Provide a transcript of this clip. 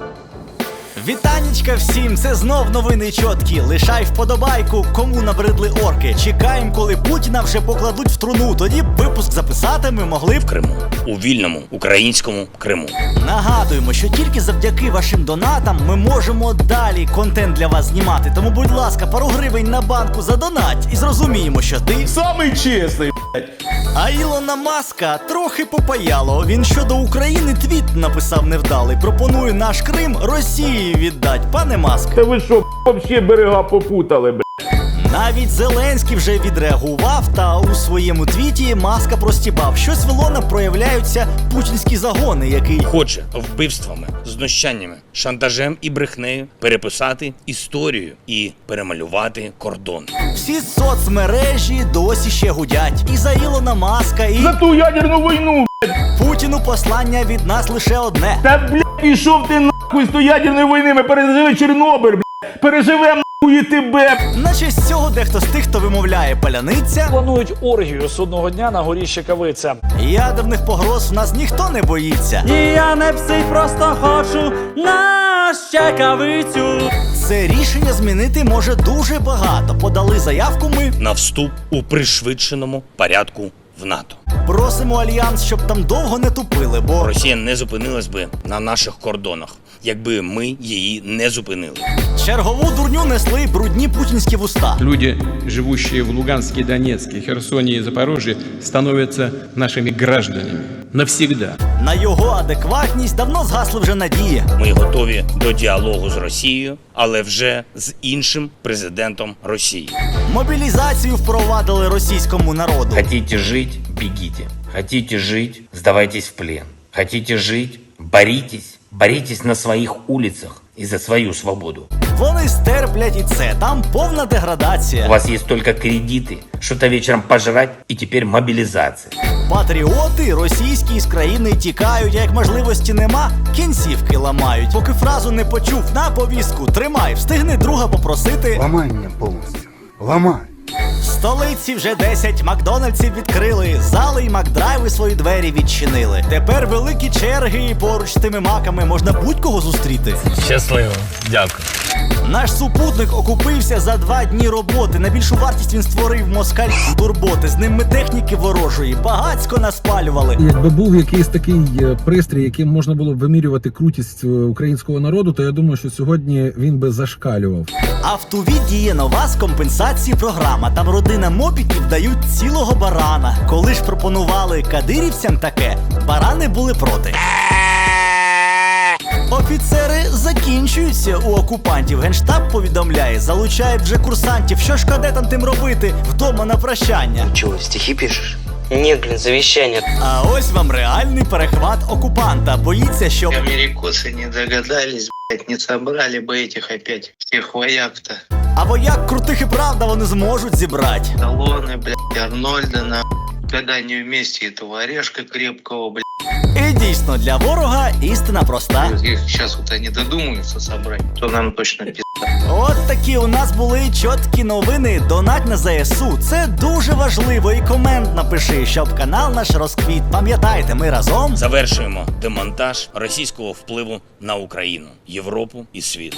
음. Вітанічка всім, це знов новини чоткі. Лишай вподобайку, кому набридли орки. Чекаємо, коли Путіна вже покладуть в труну. Тоді б випуск записати ми могли б. Криму у вільному українському Криму. Нагадуємо, що тільки завдяки вашим донатам ми можемо далі контент для вас знімати. Тому, будь ласка, пару гривень на банку задонать і зрозуміємо, що ти. Самий чесний. А Ілона Маска трохи попаяло. Він щодо України твіт написав невдалий. Пропонує наш Крим Росії віддать, пане Маск. Та ви що, вообще берега попутали, бля? Навіть Зеленський вже відреагував та у своєму твіті маска простібав. Щось в Ілона проявляються путінські загони, який Хоче вбивствами, знущаннями, шантажем і брехнею переписати історію і перемалювати кордон. всі соцмережі досі ще гудять. І за Ілона Маска, і За ту ядерну війну. Путіну послання від нас лише одне. Та, бля, пішов ти нахуй з ту ядерної війни, ми пережили Чорнобиль, бля. Переживем нахуй і тебе. На честь цього дехто з тих, хто вимовляє паляниця. Планують оргію судного дня на горі Щекавиця. Ядерних погроз в нас ніхто не боїться. І я не псий, просто хочу на щекавицю. Це рішення змінити може дуже багато. Подали заявку ми. На вступ у пришвидшеному порядку в НАТО. Просимо альянс, щоб там довго не тупили, бо Росія не зупинилась би на наших кордонах, якби ми її не зупинили. чергову дурню несли брудні путінські вуста. Люди, живущие в Луганске, Донецке, Херсоне и Запорожье, становятся нашими гражданами навсегда. На його адекватність давно згасли вже надії. Ми готові до діалогу з Росією, але вже з іншим президентом Росії. Мобілізацію впровадили російському народу. Хотите жить – бегите. Хотите жить – сдавайтесь в плен. Хотите жить – боритесь. Боритесь на своих улицах и за свою свободу. Вони стерплять і це. Там повна деградація. У вас есть только кредиты, что-то вечером пожрать и теперь мобилизация. Патріоти російські з країни тікають, а як можливості нема, кінцівки ламають. Поки фразу не почув на повістку, тримай, встигни друга попросити. Ломай меня полностью. Ломай. Столиці вже 10 Макдональдсів відкрили, зали й Макдрайви свої двері відчинили. Тепер великі черги, і поруч з тими маками можна будь-кого зустріти. Щасливо, дякую. Наш супутник окупився за два дні роботи. На більшу вартість він створив москальські турботи. З ним ми техніки ворожої багацько наспалювали. Якби був якийсь такий е, пристрій, яким можна було б вимірювати крутість е, українського народу, то я думаю, що сьогодні він би зашкалював. А в туві діє нова з компенсації програма. Там родина мопіків дають цілого барана. Коли ж пропонували кадирівцям таке, барани були проти. Офіцери закінчуються у окупантів. Генштаб повідомляє, залучають вже курсантів. Що ж кадетам тим робити вдома на прощання? Чего, стихи пишешь? Нет, блин, завещание. А ось вам реальний перехват окупанта. Боїться, що Америкосы не догадались, блядь, не собрали бы этих опять, всех вояк-то. а вояк крутих і правда вони зможуть зібрати. Талоны, блядь, Арнольда, на когда они вместе этого орешка крепкого, блядь. Дійсно для ворога істина проста. Їх сейчас вот не додумаються собрать, то нам точно пізда. От такі у нас були чіткі новини. Донать на ЗСУ. Це дуже важливо. І комент напиши, щоб канал наш розквіт. Пам'ятайте, ми разом. Завершуємо демонтаж російського впливу на Україну, Європу і світ.